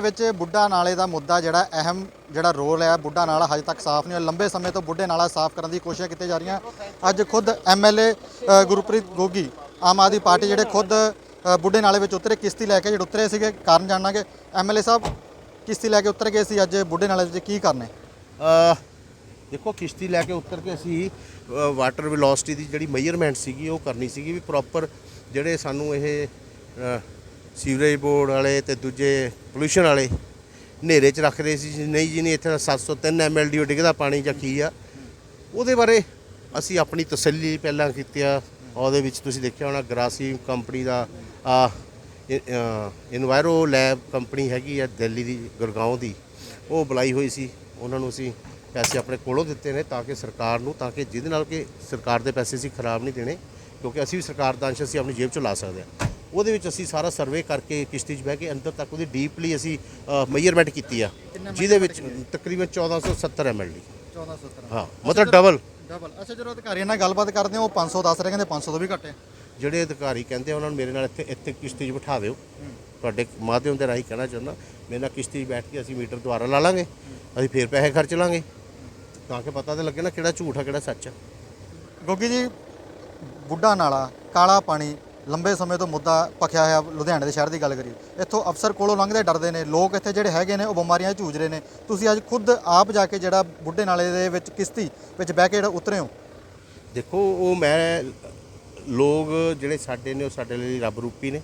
ਵਿੱਚ ਬੁੱਢਾ ਨਾਲੇ ਦਾ ਮੁੱਦਾ ਜਿਹੜਾ ਅਹਿਮ ਜਿਹੜਾ ਰੋਲ ਹੈ, ਬੁੱਢਾ ਨਾਲਾ ਹਜੇ ਤੱਕ ਸਾਫ਼ ਨਹੀਂ ਹੋਇਆ। ਲੰਬੇ ਸਮੇਂ ਤੋਂ ਬੁੱਢੇ ਨਾਲਾ ਸਾਫ਼ ਕਰਨ ਦੀ ਕੋਸ਼ਿਸ਼ਾਂ ਕੀਤੀਆਂ ਜਾ ਰਹੀਆਂ। ਅੱਜ ਖੁਦ ਐਮਐਲਏ ਗੁਰਪ੍ਰੀਤ ਗੋਗੀ ਆਮ ਆਦਮੀ ਪਾਰਟੀ ਜਿਹੜੇ ਖੁਦ ਬੁੱਢੇ ਨਾਲੇ ਵਿੱਚ ਉਤਰੇ, ਕਿਸ਼ਤੀ ਲੈ ਕੇ ਜਿਹੜੇ ਉਤਰੇ ਸੀਗੇ, ਕਾਰਨ ਜਾਣਾਂਗੇ। ਐਮਐਲਏ ਸਾਹਿਬ, ਕਿਸ਼ਤੀ ਲੈ ਕੇ ਉਤਰ ਗਏ ਸੀ, ਅੱਜ ਬੁੱਢੇ ਨਾਲੇ ਵਿੱਚ ਕੀ ਕਰਨੇ ਦੇਖੋ, ਕਿਸ਼ਤੀ ਲੈ ਕੇ ਉਤਰ ਕੇ ਅਸੀਂ ਵਾਟਰ ਵੈਲੋਸਿਟੀ ਦੀ ਜਿਹੜੀ ਮੈਜ਼ਰਮੈਂਟ ਸੀਗੀ, ਉਹ ਕਰਨੀ ਸੀਗੀ ਵੀ ਪ੍ਰੋਪਰ ਜਿਹੜੇ ਸਾਨੂੰ ਇਹ ਸੀਵਰੇਜ ਬੋਰਡ ਵਾਲੇ ਤੇ ਦੂਜੇ ਪੋਲੂਸ਼ਨ ਵਾਲੇ ਹਨੇਰੇ 'ਚ ਰੱਖ ਰਹੇ ਸੀ ਜੀ, ਨਹੀਂ ਜੀ ਨਹੀਂ ਇੱਥੇ ਤਾਂ 703 ਐਮਐਲਡੀ ਡਿੱਗਦਾ ਪਾਣੀ ਜਾਂ ਕੀ ਆ। ਉਹਦੇ ਬਾਰੇ ਅਸੀਂ ਆਪਣੀ ਤਸੱਲੀ ਪਹਿਲਾਂ ਕੀਤੀ ਆ ਉਹਦੇ ਵਿੱਚ ਤੁਸੀਂ ਦੇਖਿਆ ਹੋਣਾ ਗਰਾਸੀ ਕੰਪਨੀ ਦਾ ਆ ਇਨਵਾਇਰੋ ਲੈਬ ਕੰਪਨੀ ਹੈਗੀ ਆ ਦਿੱਲੀ ਦੀ ਗੁਰਗਾਉਂ ਦੀ। ਉਹ ਬੁਲਾਈ ਹੋਈ ਸੀ ਉਹਨਾਂ ਨੂੰ ਅਸੀਂ ਪੈਸੇ ਆਪਣੇ ਕੋਲੋਂ ਦਿੱਤੇ ਨੇ ਤਾਂ ਕਿ ਸਰਕਾਰ ਨੂੰ ਤਾਂ ਕਿ ਜਿਹਦੇ ਨਾਲ ਕਿ ਸਰਕਾਰ ਦੇ ਪੈਸੇ ਅਸੀਂ ਖਰਾਬ ਨਹੀਂ ਦੇਣੇ ਕਿਉਂਕਿ ਅਸੀਂ ਵੀ ਸਰਕਾਰ ਦਾ ਅੰਸ਼ ਅਸੀਂ ਆਪਣੀ ਜੇਬ ਚੋਂ ਲਾ ਸਕਦੇ ਹਾਂ। ਉਹਦੇ ਵਿੱਚ ਅਸੀਂ ਸਾਰਾ ਸਰਵੇ ਕਰਕੇ ਕਿਸ਼ਤੀ 'ਚ ਬਹਿ ਕੇ ਅੰਦਰ ਤੱਕ ਉਹਦੀ ਡੀਪਲੀ ਅਸੀਂ ਮੈਜ਼ਰਮੈਂਟ ਕੀਤੀ ਆ ਜਿਹਦੇ ਵਿੱਚ ਤਕਰੀਬਨ 1470 ਐਮਐਲਡੀ 1470 ਹਾਂ ਮਤਲਬ ਡਬਲ ਡਬਲ ਅੱਛਾ ਜਦੋਂ ਅਧਿਕਾਰੀਆਂ ਨਾਲ ਗੱਲਬਾਤ ਕਰਦੇ ਹੋ ਉਹ 500 ਦੱਸ ਰਹੇ ਕਹਿੰਦੇ 500 ਤੋਂ ਵੀ ਘੱਟ ਹੈ। ਜਿਹੜੇ ਅਧਿਕਾਰੀ ਕਹਿੰਦੇ ਆ ਉਹਨਾਂ ਨੂੰ ਮੇਰੇ ਨਾਲ ਇੱਥੇ ਇੱਥੇ ਕਿਸ਼ਤੀ 'ਚ ਬਿਠਾ ਦਿਓ। ਤੁਹਾਡੇ ਮਾਧਿਅਮ ਦੇ ਰਾਹੀਂ ਕਹਿਣਾ ਚਾਹੁੰਦਾ ਮੇਰੇ ਨਾਲ ਕਿਸ਼ਤੀ 'ਚ ਬੈਠ ਕੇ ਅਸੀਂ ਮੀਟਰ ਦੁਆਰਾ ਲਾ ਲਾਂਗੇ ਅਸੀਂ ਫੇਰ ਪੈਸੇ ਖਰਚ ਲਾਂਗੇ। ਤਾਂ ਕਿ ਪਤਾ ਤੇ ਲੱਗੇ ਨਾ ਕਿਹੜਾ ਝੂਠ ਆ ਕਿਹੜਾ ਸੱਚ ਆ। ਗੋਗੀ ਜੀ ਬੁੱਢਾ ਨਾਲਾ ਕਾਲਾ ਪਾਣੀ ਲੰਬੇ ਸਮੇਂ ਤੋਂ ਮੁੱਦਾ ਪਖਿਆ ਹੋਇਆ ਲੁਧਿਆਣੇ ਦੇ ਸ਼ਹਿਰ ਦੀ ਗੱਲ ਕਰੀਏ, ਇੱਥੋਂ ਅਫਸਰ ਕੋਲੋਂ ਲੰਘਦੇ ਡਰਦੇ ਨੇ, ਲੋਕ ਇੱਥੇ ਜਿਹੜੇ ਹੈਗੇ ਨੇ ਉਹ ਬਿਮਾਰੀਆਂ ਝੂਝ ਰਹੇ ਨੇ। ਤੁਸੀਂ ਅੱਜ ਖੁਦ ਆਪ ਜਾ ਕੇ ਜਿਹੜਾ ਬੁੱਢੇ ਨਾਲੇ ਦੇ ਵਿੱਚ ਕਿਸ਼ਤੀ ਵਿੱਚ ਬਹਿ ਕੇ ਜਿਹੜਾ ਉਤਰੇ ਹੋ? ਦੇਖੋ, ਉਹ ਮੈਂ ਲੋਕ ਜਿਹੜੇ ਸਾਡੇ ਨੇ, ਉਹ ਸਾਡੇ ਲਈ ਰੱਬ ਰੂਪੀ ਨੇ।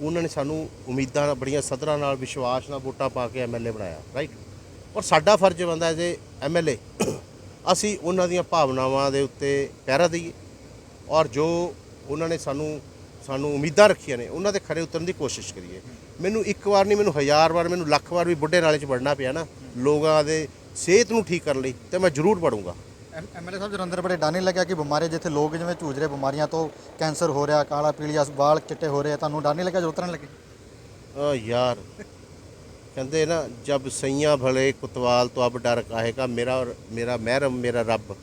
ਉਹਨਾਂ ਨੇ ਸਾਨੂੰ ਉਮੀਦਾਂ ਨਾਲ, ਬੜੀਆਂ ਸਦਰਾਂ ਨਾਲ, ਵਿਸ਼ਵਾਸ ਨਾਲ ਵੋਟਾਂ ਪਾ ਕੇ ਐਮਐਲਏ ਬਣਾਇਆ ਰਾਈਟ ਔਰ ਸਾਡਾ ਫਰਜ਼ ਬਣਦਾ ਹੈ ਜੇ ਐਮਐਲਏ ਅਸੀਂ ਉਹਨਾਂ ਦੀਆਂ ਭਾਵਨਾਵਾਂ ਦੇ ਉੱਤੇ ਪਹਿਰਾ ਦਈਏ। ਔਰ ਜੋ ਉਹਨਾਂ ਨੇ ਸਾਨੂੰ ਸਾਨੂੰ ਉਮੀਦਾਂ ਰੱਖੀਆਂ ਨੇ ਉਹਨਾਂ ਦੇ ਖਰੇ ਉਤਰਨ ਦੀ ਕੋਸ਼ਿਸ਼ ਕਰੀਏ। ਮੈਨੂੰ ਇੱਕ ਵਾਰ ਨਹੀਂ ਮੈਨੂੰ ਹਜ਼ਾਰ ਵਾਰ ਮੈਨੂੰ ਲੱਖ ਵਾਰ ਵੀ ਬੁੱਢੇ ਨਾਲੇ 'ਚ ਵੜਨਾ ਪਿਆ ਨਾ ਲੋਕਾਂ ਦੇ ਸਿਹਤ ਨੂੰ ਠੀਕ ਕਰਨ ਲਈ ਤੇ ਮੈਂ ਜ਼ਰੂਰ ਵੜੂੰਗਾ। ਐਮਐਲਏ ਸਾਹਿਬ ਜਦੋਂ ਅੰਦਰ ਬੜੇ ਨਹੀਂ ਲੱਗਿਆ ਕਿ ਬਿਮਾਰੀ ਜਿੱਥੇ ਲੋਕ ਜਿਵੇਂ ਜੂਝ ਰਹੇ ਬਿਮਾਰੀਆਂ ਤੋਂ ਕੈਂਸਰ ਹੋ ਰਿਹਾ ਕਾਲਾ ਪੀਲੀਆ ਵਾਲ ਚਿੱਟੇ ਹੋ ਰਹੇ ਤੁਹਾਨੂੰ ਨਹੀਂ ਲੱਗਿਆ ਜਦੋਂ ਉਤਰਨ ਲੱਗੇ? ਆ ਯਾਰ ਕਹਿੰਦੇ ਨਾ ਜਬ ਸਈਆਂ ਭਲੇ ਕੁਤਵਾਲ ਤੋਂ ਅਬ ਡਰ ਕਾਹੇਗਾ ਮੇਰਾ ਮੇਰਾ ਮਹਿਰਮ ਮੇਰਾ ਰੱਬ।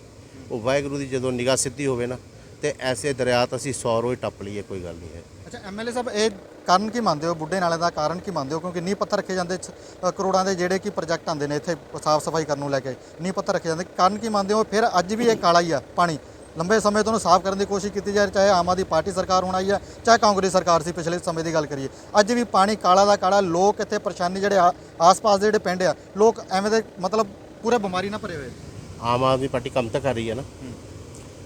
ਉਹ ਵਾਹਿਗੁਰੂ ਦੀ ਜਦੋਂ ਨਿਗਾਹ ਸਿੱਧੀ ਹੋਵੇ ਨਾ ਤੇ ਐਸੇ ਦਰਿਆ ਤਾਂ ਅਸੀਂ 100 ਰੋਜ਼ ਟੱਪ ਲਈਏ ਕੋਈ ਗੱਲ ਨਹੀਂ ਹੈ। ਅੱਛਾ ਐਮਐਲਏ ਸਾਹਿਬ ਇਹ ਕਾਰਨ ਕੀ ਮੰਨਦੇ ਹੋ? ਬੁੱਢੇ ਨਾਲੇ ਦਾ ਕਾਰਨ ਕੀ ਮੰਨਦੇ ਹੋ? ਕਿਉਂਕਿ ਨੀਂਹ ਪੱਥਰ ਰੱਖੇ ਜਾਂਦੇ ਅ, ਕਰੋੜਾਂ ਦੇ ਜਿਹੜੇ ਕਿ ਪ੍ਰੋਜੈਕਟ ਆਉਂਦੇ ਨੇ ਇੱਥੇ ਸਾਫ਼ ਸਫ਼ਾਈ ਕਰਨ ਨੂੰ ਲੈ ਕੇ ਨੀਂਹ ਪੱਥਰ ਰੱਖੇ ਜਾਂਦੇ। ਕਾਰਨ ਕੀ ਮੰਨਦੇ ਹੋ? ਫਿਰ ਅੱਜ ਵੀ ਇਹ ਕਾਲਾ ਹੀ ਆ ਪਾਣੀ। ਲੰਬੇ ਸਮੇਂ ਤੋਂ ਉਹਨੂੰ ਸਾਫ਼ ਕਰਨ ਦੀ ਕੋਸ਼ਿਸ਼ ਕੀਤੀ ਜਾ ਰਹੀ ਚਾਹੇ ਆਮ ਆਦਮੀ ਪਾਰਟੀ ਸਰਕਾਰ ਹੁਣ ਆਈ ਆ ਚਾਹੇ ਕਾਂਗਰਸ ਸਰਕਾਰ ਸੀ ਪਿਛਲੇ ਸਮੇਂ ਦੀ ਗੱਲ ਕਰੀਏ। ਅੱਜ ਵੀ ਪਾਣੀ ਕਾਲਾ ਦਾ ਕਾਲਾ ਲੋਕ ਇੱਥੇ ਪਰੇਸ਼ਾਨੀ ਜਿਹੜੇ ਆ- ਆਸ-ਪਾਸ ਦੇ ਜਿਹੜੇ ਪਿੰਡ ਆ ਲੋਕ ਐਵੇਂ ਦੇ ਮਤਲਬ ਪੂਰੇ ਬਿਮਾਰੀ ਨਾਲ ਭਰੇ ਹੋਏ ਆਮ ਆਦਮੀ ਪਾਰਟੀ ਕੰਮ ਤਾਂ ਕਰ ਰਹੀ ਹੈ ਨਾ।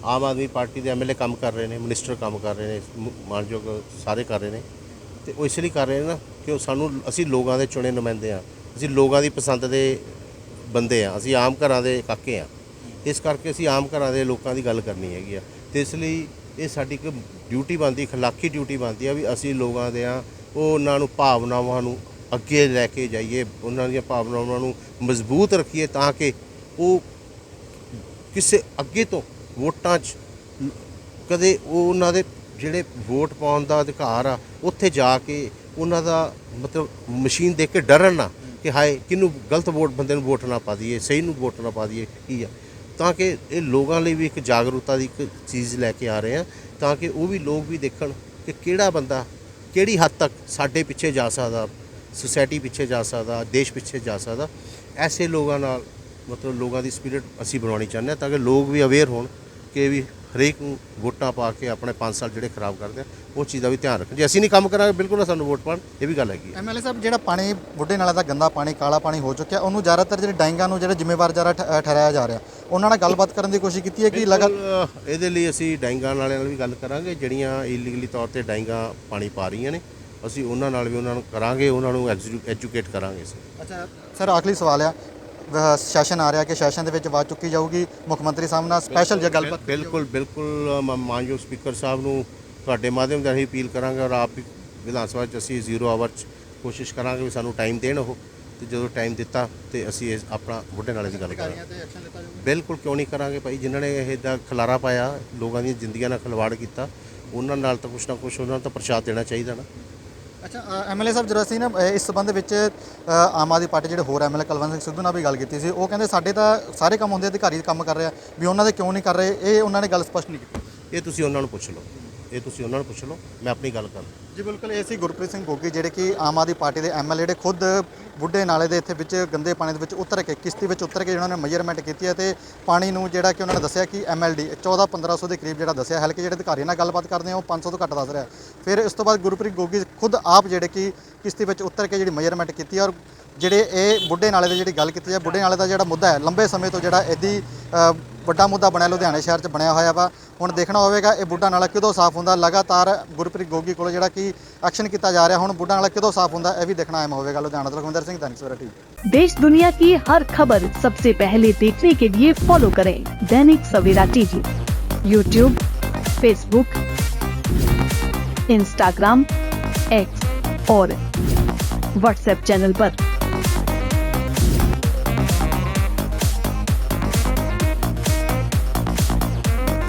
ਆਮ ਆਦਮੀ ਪਾਰਟੀ ਦੇ ਐਮਐਲਏ ਕੰਮ ਕਰ ਰਹੇ ਨੇ, ਮਿਨਿਸਟਰ ਕੰਮ ਕਰ ਰਹੇ ਨੇ, ਮ- ਮਾਨਯੋਗ ਸਾਰੇ ਕਰ ਰਹੇ ਨੇ। ਤੇ ਉਹ ਇਸ ਲਈ ਕਰ ਰਹੇ ਨੇ ਨਾ ਕਿ ਉਹ ਸਾਨੂੰ, ਅਸੀਂ ਲੋਕਾਂ ਦੇ ਚੁਣੇ ਨੁਮਾਇੰਦੇ ਆ ਅਸੀਂ ਲੋਕਾਂ ਦੀ ਪਸੰਦ ਦੇ ਬੰਦੇ ਆ ਅਸੀਂ ਆਮ ਘਰਾਂ ਦੇ ਕਾਕੇ ਆ ਇਸ ਕਰਕੇ ਅਸੀਂ ਆਮ ਘਰਾਂ ਦੇ ਲੋਕਾਂ ਦੀ ਗੱਲ ਕਰਨੀ ਹੈਗੀ ਆ। ਤੇ ਇਸ ਲਈ ਇਹ ਸਾਡੀ ਇੱਕ ਡਿਊਟੀ ਬਣਦੀ ਖਲਾਕੀ ਡਿਊਟੀ ਬਣਦੀ ਆ ਵੀ ਅਸੀਂ ਲੋਕਾਂ ਦੇ ਆ ਉਹ ਉਹਨਾਂ ਨੂੰ ਭਾਵਨਾਵਾਂ ਨੂੰ ਅੱਗੇ ਲੈ ਕੇ ਜਾਈਏ, ਉਹਨਾਂ ਦੀਆਂ ਭਾਵਨਾਵਾਂ ਨੂੰ ਮਜ਼ਬੂਤ ਰੱਖੀਏ ਤਾਂ ਕਿ ਉਹ ਕਿਸੇ ਅੱਗੇ ਤੋਂ ਵੋਟਾਂ 'ਚ ਕਦੇ ਉਹ ਉਹਨਾਂ ਦੇ ਜਿਹੜੇ ਵੋਟ ਪਾਉਣ ਦਾ ਅਧਿਕਾਰ ਆ, ਉੱਥੇ ਜਾ ਕੇ ਉਹਨਾਂ ਦਾ ਮਤਲਬ ਮਸ਼ੀਨ ਦੇਖ ਕੇ ਡਰਨ ਨਾ ਕਿ ਹਾਏ, ਕਿਹਨੂੰ ਗਲਤ ਵੋਟ ਬੰਦੇ ਨੂੰ ਵੋਟ ਨਾ ਪਾ ਦਈਏ, ਸਹੀ ਨੂੰ ਵੋਟ ਨਾ ਪਾ ਦਈਏ, ਕੀ ਆ। ਤਾਂ ਕਿ ਇਹ ਲੋਕਾਂ ਲਈ ਵੀ ਇੱਕ ਜਾਗਰੂਕਤਾ ਦੀ ਇੱਕ ਚੀਜ਼ ਲੈ ਕੇ ਆ ਰਹੇ ਆ, ਤਾਂ ਕਿ ਉਹ ਵੀ ਲੋਕ ਵੀ ਦੇਖਣ ਕਿ ਕਿਹੜਾ ਬੰਦਾ ਕਿਹੜੀ ਹੱਦ ਤੱਕ ਸਾਡੇ ਪਿੱਛੇ ਜਾ ਸਕਦਾ, ਸੁਸਾਇਟੀ ਪਿੱਛੇ ਜਾ ਸਕਦਾ, ਦੇਸ਼ ਪਿੱਛੇ ਜਾ ਸਕਦਾ। ਐਸੇ ਲੋਕਾਂ ਨਾਲ ਮਤਲਬ ਲੋਕਾਂ ਦੀ ਸਪਿਰਿਟ ਅਸੀਂ ਬਣਾਉਣੀ ਚਾਹੁੰਦੇ ਹਾਂ ਤਾਂ ਕਿ ਲੋਕ ਵੀ ਅਵੇਅਰ ਹੋਣ ਕਿ ਵੀ ਹਰੇਕ ਨੂੰ ਵੋਟਾਂ ਪਾ ਕੇ ਆਪਣੇ 5 ਸਾਲ ਜਿਹੜੇ ਖਰਾਬ ਕਰਦੇ ਆ ਉਹ ਚੀਜ਼ ਦਾ ਵੀ ਧਿਆਨ ਰੱਖਣ। ਜੇ ਅਸੀਂ ਨਹੀਂ ਕੰਮ ਕਰਾਂਗੇ ਬਿਲਕੁਲ ਨਾ ਸਾਨੂੰ ਵੋਟ ਪਾਣ ਇਹ ਵੀ ਗੱਲ ਹੈਗੀ ਐਮਐਲਏ ਸਾਹਿਬ ਜਿਹੜਾ ਪਾਣੀ ਬੁੱਢੇ ਨਾਲੇ ਦਾ ਗੰਦਾ ਪਾਣੀ ਕਾਲਾ ਪਾਣੀ ਹੋ ਚੁੱਕਿਆ ਉਹਨੂੰ ਜ਼ਿਆਦਾਤਰ ਜਿਹੜੇ ਡਾਈਂਗਾਂ ਨੂੰ ਜਿਹੜੇ ਜ਼ਿੰਮੇਵਾਰ ਜਰਾ ਠਹਿਰਾਇਆ ਜਾ ਰਿਹਾ। ਉਹਨਾਂ ਨਾਲ ਗੱਲਬਾਤ ਕਰਨ ਦੀ ਕੋਸ਼ਿਸ਼ ਕੀਤੀ ਹੈ ਕਿ ਲਗਾ ਬਿਲਕੁਲ, ਅ, ਇਹਦੇ ਲਈ ਅਸੀਂ ਡਾਈਂਗਾਂ ਵਾਲਿਆਂ ਨਾਲ ਵੀ ਗੱਲ ਕਰਾਂਗੇ ਜਿਹੜੀਆਂ ਇਲੀਗਲੀ ਤੌਰ ਤੇ ਡਾਈਂਗਾਂ ਪਾਣੀ ਪਾ ਰਹੀਆਂ ਨੇ। ਅਸੀਂ ਉਹਨਾਂ ਨਾਲ ਵੀ ਉਹਨਾਂ ਨੂੰ ਕਰਾਂਗੇ ਉਹਨਾਂ ਨੂੰ ਐਜੂਕੇਟ ਕਰਾਂਗੇ ਅਸੀਂ। ਅੱਛਾ ਸਰ ਆਖਰੀ ਸਵਾਲ ਆ। ਸੈਸ਼ਨ ਆ ਰਿਹਾ ਕਿ ਸੈਸ਼ਨ ਦੇ ਵਿੱਚ ਆਵਾਜ਼ ਚੁੱਕੀ ਜਾਊਗੀ ਮੁੱਖ ਮੰਤਰੀ ਸਾਹਿਬ ਨਾਲ ਸਪੈਸ਼ਲ ਜੇ ਗੱਲਬਾਤ ਬਿਲਕੁਲ ਬਿਲਕੁਲ ਮਾਨਯੋਗ ਸਪੀਕਰ ਸਾਹਿਬ ਨੂੰ ਤੁਹਾਡੇ ਮਾਧਿਅਮ ਦੇ ਰਾਹੀਂ ਅਪੀਲ ਕਰਾਂਗੇ ਔਰ ਆਪ ਵਿਧਾਨ ਸਭਾ 'ਚ ਅਸੀਂ ਜ਼ੀਰੋ ਆਵਰ 'ਚ ਕੋਸ਼ਿਸ਼ ਕਰਾਂਗੇ ਵੀ ਸਾਨੂੰ ਟਾਈਮ ਦੇਣ ਉਹ ਤੇ ਜਦੋਂ ਟਾਈਮ ਦਿੱਤਾ ਤੇ ਅਸੀਂ ਇਸ ਆਪਣਾ ਬੁੱਢੇ ਨਾਲੇ ਦੀ ਗੱਲ ਕਰਾਂਗੇ। ਬਿਲਕੁਲ ਕਿਉਂ ਨਹੀਂ ਕਰਾਂਗੇ ਭਾਈ? ਜਿਨ੍ਹਾਂ ਨੇ ਇਹ ਦਾ ਖਲਾਰਾ ਪਾਇਆ ਲੋਕਾਂ ਦੀਆਂ ਜ਼ਿੰਦਗੀਆਂ ਨਾਲ ਖਿਲਵਾੜ ਕੀਤਾ ਉਹਨਾਂ ਨਾਲ ਤਾਂ ਕੁਛ ਨਾ ਕੁਛ ਉਹਨਾਂ ਨੂੰ ਤਾਂ ਪ੍ਰਸ਼ਾਦ ਦੇਣਾ ਚਾਹੀਦਾ ਨਾ। ਅੱਛਾ ਐਮਐਲਏ ਸਾਹਿਬ, ਜਦੋਂ ਅਸੀਂ ਨਾ ਇਸ ਸੰਬੰਧ ਵਿੱਚ ਆਮ ਆਦਮੀ ਪਾਰਟੀ ਜਿਹੜੇ ਹੋਰ ਐਮਐਲਏ ਕਲਵੰਤ ਸਿੰਘ ਸਿੱਧੂ ਨਾਲ ਵੀ ਗੱਲ ਕੀਤੀ ਸੀ, ਉਹ ਕਹਿੰਦੇ ਸਾਡੇ ਤਾਂ ਸਾਰੇ ਕੰਮ ਹੁੰਦੇ, ਅਧਿਕਾਰੀ ਕੰਮ ਕਰ ਰਿਹਾ ਵੀ ਉਹਨਾਂ ਦੇ ਕਿਉਂ ਨਹੀਂ ਕਰ ਰਹੇ? ਇਹ ਉਹਨਾਂ ਨੇ ਗੱਲ ਸਪਸ਼ਟ ਨਹੀਂ ਕੀਤੀ। ਇਹ ਤੁਸੀਂ ਉਹਨਾਂ ਨੂੰ ਪੁੱਛ ਲਓ। ਇਹ ਤੁਸੀਂ ਉਹਨਾਂ ਨੂੰ ਪੁੱਛ ਲਓ, ਮੈਂ ਆਪਣੀ ਗੱਲ ਕਰ ਜੀ ਬਿਲਕੁਲ, ਇਹ ਸੀ ਗੁਰਪ੍ਰੀਤ ਸਿੰਘ ਗੋਗੀ, ਜਿਹੜੇ ਕਿ ਆਮ ਆਦਮੀ ਪਾਰਟੀ ਦੇ ਐਮਐਲਏ ਜਿਹੜੇ ਖੁਦ ਬੁੱਢੇ ਨਾਲੇ ਦੇ ਇੱਥੇ ਵਿੱਚ, ਗੰਦੇ ਪਾਣੀ ਦੇ ਵਿੱਚ ਉਤਰ ਕੇ, ਕਿਸ਼ਤੀ ਵਿੱਚ ਉਤਰ ਕੇ ਉਹਨਾਂ ਨੇ ਮੈਜ਼ਰਮੈਂਟ ਕੀਤੀ ਹੈ ਤੇ ਪਾਣੀ ਨੂੰ ਜਿਹੜਾ ਕਿ ਉਹਨਾਂ ਨੇ ਦੱਸਿਆ ਕਿ ਐਮਐਲਡੀ 14 1500 ਦੇ ਕਰੀਬ ਜਿਹੜਾ ਦੱਸਿਆ, ਹਲਕੇ ਜਿਹੜੇ ਅਧਿਕਾਰੀ ਨਾਲ ਗੱਲਬਾਤ ਕਰਦੇ ਆ ਉਹ 500 ਤੋਂ ਘੱਟ ਦੱਸ ਰਿਹਾ। ਫਿਰ ਇਸ ਤੋਂ ਬਾਅਦ ਗੁਰਪ੍ਰੀਤ ਗੋਗੀ ਖੁਦ ਆਪ ਜਿਹੜੇ ਕਿ ਕਿਸ਼ਤੀ ਵਿੱਚ ਉਤਰ ਕੇ ਜਿਹੜੀ ਮੈਜ਼ਰਮੈਂਟ ਕੀਤੀ ਔਰ ਜਿਹੜੇ ਇਹ ਬੁੱਢੇ ਨਾਲੇ ਦੀ ਜਿਹੜੀ ਗੱਲ ਕੀਤੀ ਹੈ, ਬੁੱਢੇ ਨਾਲੇ ਦਾ ਜਿਹੜਾ ਮੁੱਦਾ ਹੈ, ਲੰਬੇ ਸਮੇਂ ਤੋਂ ਜਿਹੜਾ ਇਹਦੀ ਵੱਡਾ ਮੁੱਦਾ ਬਣਿਆ ਲੁਧਿਆਣੇ ਸ਼ਹਿਰ 'ਚ ਬਣਿਆ ਹੋਇਆ ਵਾ ਹੁਣ ਦੇਖਣਾ ਹੋਵੇਗਾ ਇਹ ਬੁੱਢਾ ਨਾਲਾ ਕਦੋਂ ਸਾਫ਼ ਹੁੰਦਾ ਲਗਾਤਾਰ ਗੁਰਪ੍ਰੀਤ ਗੋਗੀ ਕੋਲ ਜਿਹੜਾ ਕਿ ਐਕਸ਼ਨ ਕੀਤਾ ਜਾ ਰਿਹਾ ਹੁਣ ਬੁੱਢਾ ਨਾਲਾ ਕਦੋਂ ਸਾਫ਼ ਹੁੰਦਾ ਇਹ ਵੀ ਦੇਖਣਾ ਅਹਿਮ ਹੋਵੇਗਾ ਲੁਧਿਆਣਾ ਤੋਂ ਲਖਵਿੰਦਰ ਸਿੰਘ ਧਾਨੀ ਸਵੇਰਾ ਟੀਵੀ देश दुनिया की हर खबर सबसे पहले देखने के लिए फॉलो करें Dainik Savera TV YouTube Facebook Instagram X और व्हाट्सएप चैनल पर।